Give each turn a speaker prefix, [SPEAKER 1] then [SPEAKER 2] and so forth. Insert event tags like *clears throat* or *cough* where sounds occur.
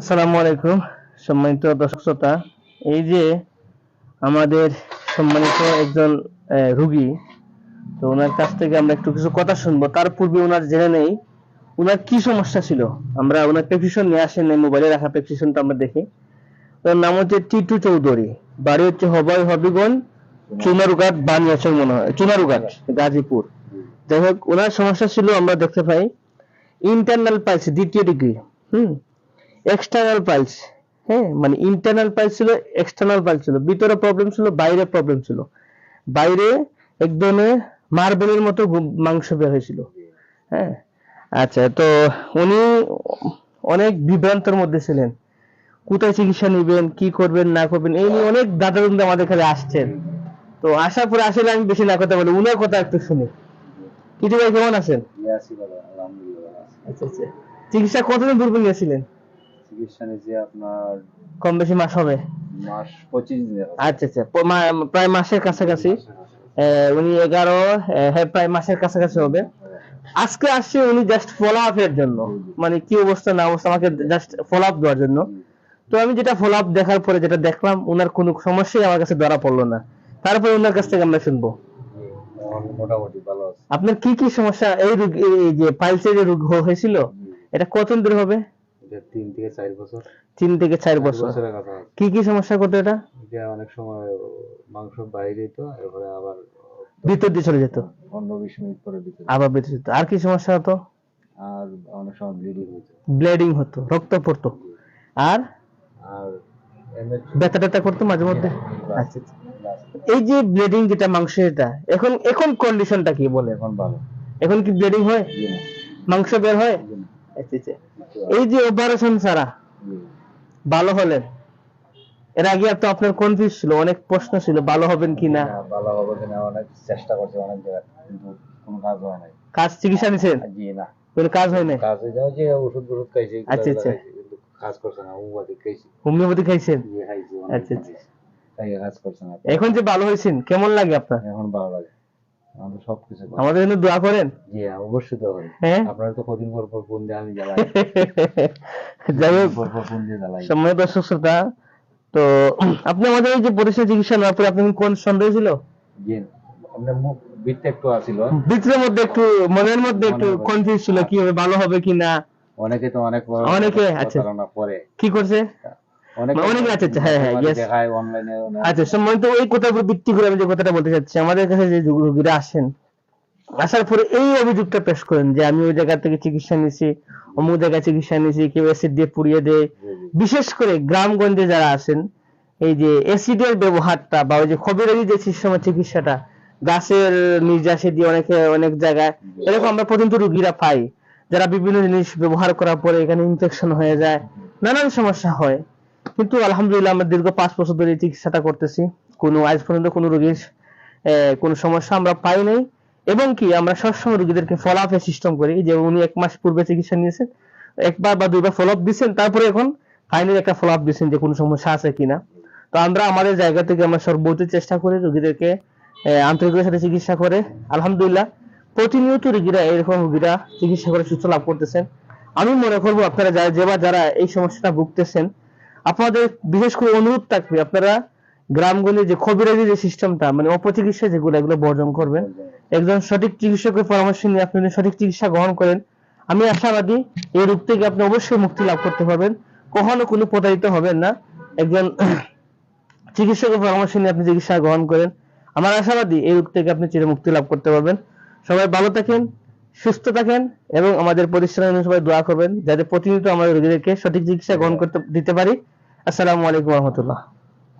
[SPEAKER 1] আসসালামু আলাইকুম, সম্মানিত দর্শক শ্রোতা। এই যে আমাদের সম্মানিত একজন রুগী, তো ওনার কাছ থেকে আমরা একটু কিছু কথা শুনব। তার পূর্বে ওনার জেনে নেই, ওনার কি সমস্যা ছিল? আমরা ওনার প্রেসক্রিপশন নিয়ে আসেন নাই, মোবাইলে রাখা প্রেসক্রিপশনটা আমরা দেখি। ওর নাম হচ্ছে টিটু চৌধুরী, বাড়ি হচ্ছে হবাই হবিগঞ্জ, চুনারুঘাট বানিয়াচং মনে হয়, চুনারুঘাট, গাজীপুর। যাই হোক, ওনার সমস্যা ছিল, আমরা দেখতে পাই ইন্টারনাল পাইছে দ্বিতীয় ডিগ্রি হুম? এক্সটার্নাল পাইলস হ্যাঁ? মানে ইন্টারনাল পাইলস ছিল এক্সটার্নাল পাইলস ছিল। ভিতরে প্রবলেম ছিল বাইরে প্রবলেম ছিল। বাইরে এক ধরনের মার্বেলের মতো মাংস বের হয়েছিল। হ্যাঁ? আচ্ছা তো উনি অনেক বিভ্রান্তর মধ্যে ছিলেন। কোথায় চিকিৎসা নেবেন কি করবেন না করবেন এই নিয়ে অনেক দাদা বন্ধু আমাদের এখানে আসছেন। তো আসার পরে আসলে আমি বেশি না কথা বলি উনার কথা একটু শুনি। কিছু ভাই কেমন আছেন?
[SPEAKER 2] আছি বাবা আলহামদুলিল্লাহ
[SPEAKER 1] আচ্ছা আচ্ছা। চিকিৎসা কতদিন পূর্বে নিয়েছিলেন?
[SPEAKER 2] চিকিৎসা নিয়েছি আপনার
[SPEAKER 1] কম বেশি মাস হবে?
[SPEAKER 2] মাস পঁচিশ হবে।
[SPEAKER 1] আচ্ছা আচ্ছা। প্রায় মাসের কাছাকাছি। উনি এগারো হ্যাঁ প্রায় মাসের কাছাকাছি হবে। আজকে আসছে উনি জাস্ট ফলো আপ এর জন্য। মানে কি অবস্থা না অবস্থা আমাকে জাস্ট ফলো আপ দেওয়ার জন্য। তো আমি যেটা ফলো আপ দেখার পরে যেটা দেখলাম ওনার কোনো সমস্যাই আমার কাছে ধরা পড়ল না। তারপরে ওনার কাছ থেকে আমরা শুনব।
[SPEAKER 2] মোটামুটি ভালো আছে।
[SPEAKER 1] আপনার কি কি সমস্যা? এই রোগ এই যে পাইলসের যে রোগ হয়েছিল এটা কতদিন ধরে হবে?
[SPEAKER 2] তিন থেকে চার বছর।
[SPEAKER 1] তিন থেকে চার বছর। কি কি সমস্যা করতো এটা?
[SPEAKER 2] অনেক সময় মাংস বাইরে তো এরপরে আবার
[SPEAKER 1] ভিতর দিয়ে চলে যেত?
[SPEAKER 2] পনেরো বিশ মিনিট পরে ভিতরে
[SPEAKER 1] আবার বেঁচে যেত। আর কি সমস্যা হতো?
[SPEAKER 2] আর অনেক সময় ব্লিডিং হয়েছে
[SPEAKER 1] ব্লিডিং হতো রক্ত পড়তো। আর?
[SPEAKER 2] আর
[SPEAKER 1] ব্যথা ট্যাথা করতো মাঝে মধ্যে? আচ্ছা আচ্ছা। এই যে ব্লিডিং যেটা মাংস এটা এখন এখন কন্ডিশনটা কি বলে?
[SPEAKER 2] এখন ভালো।
[SPEAKER 1] এখন কি ব্লিডিং হয়? মাংস বের হয়? আচ্ছা আচ্ছা। এই যে অপারেশন ছাড়া ভালো হলেন এর আগে তো আপনার কনফিউজ ছিল অনেক প্রশ্ন ছিল ভালো হবেন কিনা
[SPEAKER 2] না, ভালো হবে কিনা অনেক চেষ্টা করছে অনেক জায়গায় কিন্তু কোনো কাজ হয় নাই।
[SPEAKER 1] কাজ চিকিৎসা নিছেন
[SPEAKER 2] জি না।
[SPEAKER 1] কোনো কাজ হয় নাই?
[SPEAKER 2] কাজে যাও যে ওষুধ ওষুধ খাইছি
[SPEAKER 1] আচ্ছা, আচ্ছা।
[SPEAKER 2] কিন্তু কাজ করছে না উপাধি খাইছি।
[SPEAKER 1] হোমিওপ্যাথি খাইছেন?
[SPEAKER 2] ইয়ে খাইছি
[SPEAKER 1] আচ্ছা, আচ্ছা।
[SPEAKER 2] তাই কাজ করছে না।
[SPEAKER 1] এখন যে ভালো হয়েছেন কেমন লাগে আপনার?
[SPEAKER 2] এখন ভালো লাগে। আমাদের সবকিছু।
[SPEAKER 1] আমাদের জন্য দোয়া করেন?
[SPEAKER 2] জি অবশ্যই তো হবে
[SPEAKER 1] হ্যাঁ?
[SPEAKER 2] আপনারা তো কদিন পর পর ফোন দিয়ে আমি জ্বালাই। *laughs*
[SPEAKER 1] যাই হোক
[SPEAKER 2] পর পর ফোন দিয়ে জ্বালাই।
[SPEAKER 1] সম্মানিত দর্শক শ্রোতা তো আপনি আমাদের এই যে প্রতিষ্ঠান চিকিৎসা নেওয়ার পরে আপনার কোন সন্দেহ ছিল?
[SPEAKER 2] জি আপনার মুখ একটু আসিল
[SPEAKER 1] ভিতরের মধ্যে একটু মনের মধ্যে একটু। কনফিউজ ছিল কি হবে ভালো হবে কিনা?
[SPEAKER 2] অনেকে তো অনেক
[SPEAKER 1] অনেকে, আচ্ছা।
[SPEAKER 2] করে।
[SPEAKER 1] কি করছে?
[SPEAKER 2] অনেকে
[SPEAKER 1] অনেকে, আচ্ছা, হ্যাঁ, হ্যাঁ,
[SPEAKER 2] অনলাইনে
[SPEAKER 1] আচ্ছা সম্মানিত এই কথার উপর ভিত্তি করে আমি যে কথাটা বলতে চাচ্ছি আমাদের কাছে যে রোগীরা আসেন আসার পরে এই অভিযোগটা পেশ করেন যে আমি ওই জায়গা থেকে চিকিৎসা নিছি অমুক জায়গায় চিকিৎসা নিছি কেউ অ্যাসিড দিয়ে পুড়িয়ে দেয়। বিশেষ করে গ্রামগঞ্জে যারা আছেন এই যে অ্যাসিডের ব্যবহারটা বা ওই যে খবিরাজি যে সিস্টেমের চিকিৎসাটা গাছের নির্যাসে দিয়ে অনেকে অনেক জায়গায় এরকম আমরা পর্যন্ত রুগীরা পাই যারা বিভিন্ন জিনিস ব্যবহার করার পরে এখানে ইনফেকশন হয়ে যায় নানান সমস্যা হয়। কিন্তু আলহামদুলিল্লাহ আমরা দীর্ঘ পাঁচ বছর ধরে চিকিৎসাটা করতেছি। কোনো আজ পর্যন্ত কোনো রোগীর কোনো সমস্যা আমরা পাই নাই। এবং কি, আমরা সবসময় রোগীদেরকে ফলো আপের সিস্টেম করি। যে উনি এক মাস পূর্বে চিকিৎসা নিয়েছেন, একবার বা দুইবার ফলো আপ দিচ্ছেন তারপরে এখন ফাইনালি একটা ফলো আপ দিচ্ছেন যে কোনো সমস্যা আছে কিনা। তো আমরা আমাদের জায়গা থেকে আমরা সর্বোচ্চ চেষ্টা করি রোগীদেরকে আন্তরিকতার সাথে চিকিৎসা করে। আলহামদুলিল্লাহ, প্রতিনিয়ত রোগীরা এরকম রোগীরা চিকিৎসা করে সুস্থ লাভ করতেছেন। আমি মনে করব আপনারা যারা যেবা যারা এই সমস্যাটা ভুগতেছেন আপনাদের বিশেষ করে অনুরোধ থাকবে আপনারা গ্রামগুলি যে খবিরাজি যে সিস্টেমটা মানে অপচিকিৎসা যেগুলো, এগুলো বর্জন করবেন। একজন সঠিক চিকিৎসকের পরামর্শ নিয়ে আপনি সঠিক চিকিৎসা গ্রহণ করেন, আমি আশাবাদী এই রোগ থেকে আপনি অবশ্যই মুক্তি লাভ করতে পারবেন। কখনো কোনো প্রতারিত হবেন না। একজন *clears throat* চিকিৎসকের পরামর্শ নিয়ে আপনি চিকিৎসা গ্রহণ করেন। আমার আশাবাদী এই রোগ থেকে আপনি চির মুক্তি লাভ করতে পারবেন। সবাই ভালো থাকেন। সুস্থ থাকেন এবং আমাদের প্রতিষ্ঠানের জন্য সবাই দোয়া করবেন যাতে প্রতিনিয়ত আমাদের রোগীদেরকে সঠিক চিকিৎসা গ্রহণ করতে দিতে পারি। আসসালামু আলাইকুম রহমতুল্লাহ।